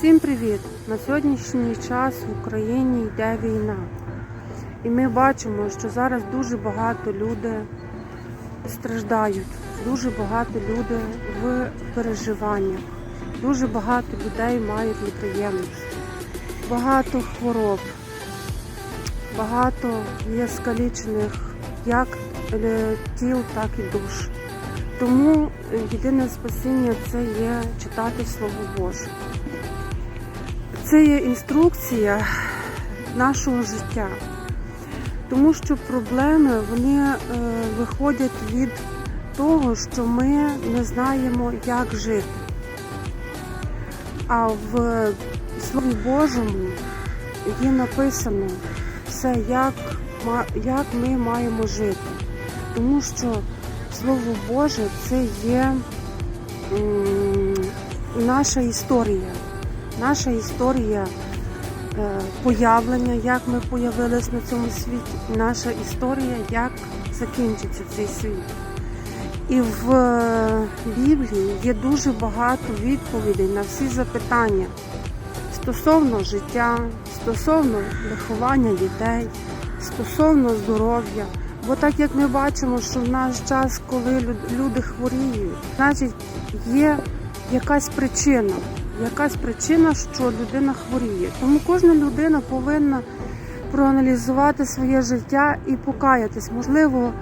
Всім привіт! На сьогоднішній час в Україні йде війна. І ми бачимо, що зараз дуже багато людей страждають, дуже багато людей в переживаннях, дуже багато людей мають неприємності, багато хвороб, багато є скалічених як е, тіл, так і душ. Тому єдине спасіння це є читати Слово Боже. Це є інструкція нашого життя, тому що проблеми вони е, виходять від того, що ми не знаємо, як жити. А в Слові Божому є написано все, як, як ми маємо жити. Тому що Слово Боже це є наша історія наша історія е, появлення, як ми появились на цьому світі, наша історія, як закінчиться цей світ. І в е, Біблії є дуже багато відповідей на всі запитання стосовно життя, стосовно виховання дітей, стосовно здоров'я. Бо так як ми бачимо, що в наш час, коли люди хворіють, значить є якась причина, якась причина, що людина хворіє. Тому кожна людина повинна проаналізувати своє життя і покаятись. Можливо,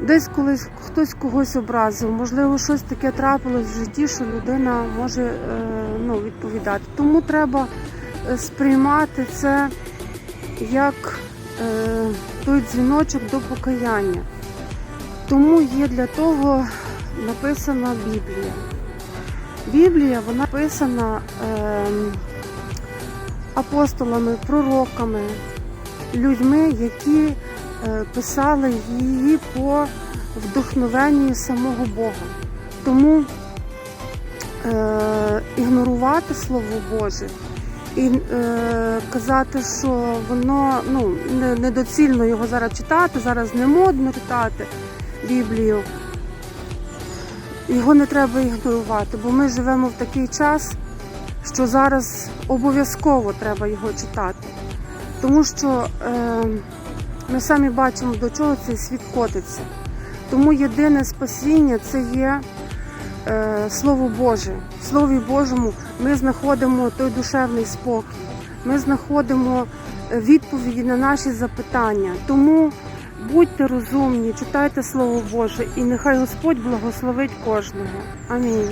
десь колись хтось когось образив, можливо, щось таке трапилось в житті, що людина може е, ну, відповідати. Тому треба е, сприймати це як е, той дзвіночок до покаяння. Тому є для того написана Біблія. Біблія вона написана ем, апостолами, пророками, людьми, які е, писали її по вдохновенні самого Бога. Тому е, ігнорувати Слово Боже і е, казати, що воно ну, недоцільно його зараз читати, зараз не модно читати Біблію. Його не треба ігнорувати, бо ми живемо в такий час, що зараз обов'язково треба його читати. Тому що е, ми самі бачимо, до чого цей світ котиться. Тому єдине спасіння це є е, Слово Боже. В Слові Божому ми знаходимо той душевний спокій, ми знаходимо е, відповіді на наші запитання. Тому будьте розумні, читайте Слово Боже, і нехай Господь благословить кожного. Амінь.